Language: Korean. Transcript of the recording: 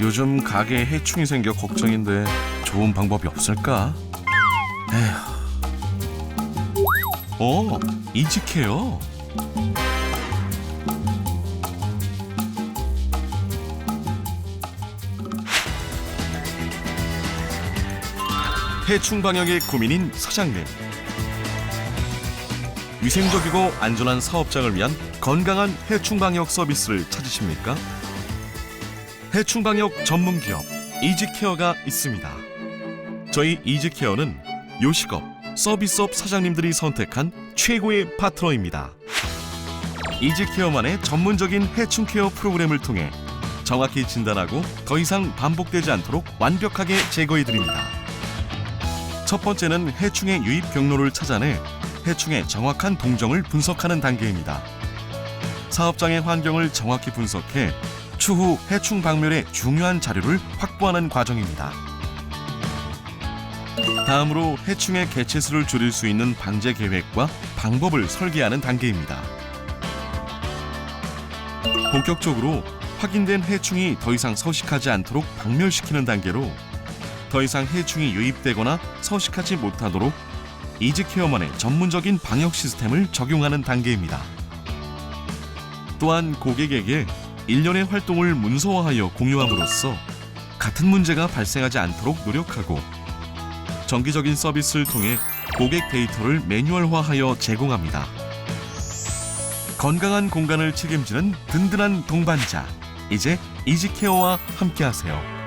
요즘 가게에 해충이 생겨 걱정인데 좋은 방법이 없을까? 에휴. 어, 이직해요. 해충 방역에 고민인 사장님. 위생적이고 안전한 사업장을 위한 건강한 해충 방역 서비스를 찾으십니까? 해충 방역 전문 기업 이지케어가 있습니다. 저희 이지케어는 요식업, 서비스업 사장님들이 선택한 최고의 파트너입니다. 이지케어만의 전문적인 해충 케어 프로그램을 통해 정확히 진단하고 더 이상 반복되지 않도록 완벽하게 제거해 드립니다. 첫 번째는 해충의 유입 경로를 찾아내 해충의 정확한 동정을 분석하는 단계입니다. 사업장의 환경을 정확히 분석해 추후 해충 박멸의 중요한 자료를 확보하는 과정입니다. 다음으로 해충의 개체수를 줄일 수 있는 방제 계획과 방법을 설계하는 단계입니다. 본격적으로 확인된 해충이 더 이상 서식하지 않도록 박멸시키는 단계로 더 이상 해충이 유입되거나 서식하지 못하도록 이지케어만의 전문적인 방역 시스템을 적용하는 단계입니다. 또한 고객에게 일련의 활동을 문서화하여 공유함으로써 같은 문제가 발생하지 않도록 노력하고 정기적인 서비스를 통해 고객 데이터를 매뉴얼화하여 제공합니다. 건강한 공간을 책임지는 든든한 동반자 이제 이지케어와 함께하세요.